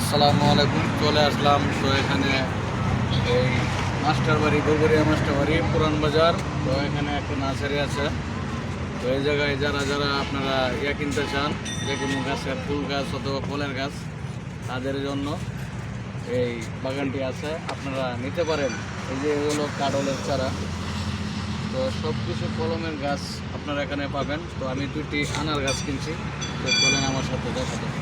আসসালামু আলাইকুম, চলে আসলাম। তো এখানে এই মাস্টার বাড়ি গোবরিয়া মাস্টার বাড়ি, পুরান বাজার। তো এখানে একটা নার্সারি আছে। তো এই জায়গায় যারা যারা আপনারা ইয়া কিনতে চান, যে কোনো গাছের ফুল গাছ অথবা ফলের গাছ, তাদের জন্য এই বাগানটি আছে। আপনারা নিতে পারেন। এই যে হলো কাডলের চারা। তো সব কিছু কলমের গাছ আপনারা এখানে পাবেন। তো আমি দুটি আনার গাছ কিনছি। তো চলেন আমার সাথে দেখা যাক।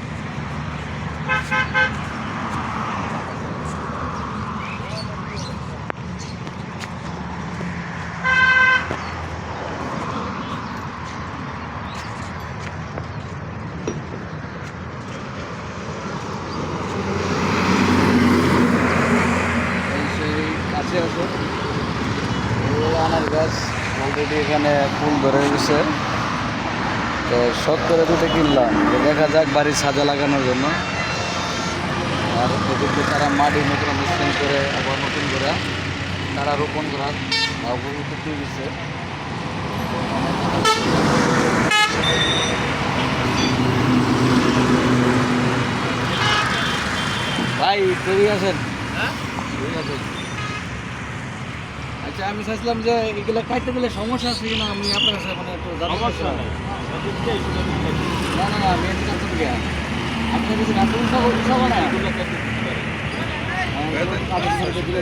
এই সেই কাছে আছে এগুলো আনার গাছ অলরেডি এখানে ফুল ধরে গেছে তো শখ করে দুটো কিনলাম। দেখা যাক বাড়ির সাজা লাগানোর জন্য। আর এদিকে তারা মাটি নতুন মিশ্রণ করে আবার নতুন করে তারা রোপণ করার উপকৃত দিচ্ছে ভাই ঠিক আছেন? ঠিক আছে আচ্ছা আমি চাইছিলাম যে এগুলো কাটতে দিলে সমস্যা আছে কিনা আমি আপনার কাছে মানে একটু সমস্যা নেই। না না না আমি এটা কাটতে গিয়া আপনি কিছু কাটতে উৎসাহ সব না কাপড় ছেড়ে দিলে